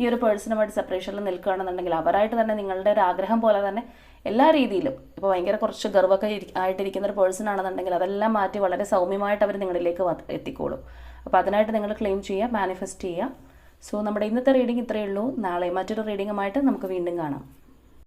ഈ ഒരു പേഴ്സണുമായിട്ട് സെപ്പറേഷനിൽ നിൽക്കുകയാണെന്നുണ്ടെങ്കിൽ അവരായിട്ട് തന്നെ നിങ്ങളുടെ ഒരു ആഗ്രഹം പോലെ തന്നെ എല്ലാ രീതിയിലും ഇപ്പോൾ ഭയങ്കര കുറച്ച് ഗർവൊക്കെ ആയിട്ടിരിക്കുന്ന ഒരു പേഴ്സൺ ആണെന്നുണ്ടെങ്കിൽ അതെല്ലാം മാറ്റി വളരെ സൗമ്യമായിട്ട് അവർ നിങ്ങളിലേക്ക് എത്തിക്കോളും. അപ്പോൾ അതിനായിട്ട് നിങ്ങൾ ക്ലെയിം ചെയ്യുക മാനിഫെസ്റ്റ് ചെയ്യുക. സോ നമ്മുടെ ഇന്നത്തെ റീഡിംഗ് ഇത്രയേ ഉള്ളൂ. നാളെ മറ്റൊരു റീഡിങ്ങുമായിട്ട് നമുക്ക് വീണ്ടും കാണാം.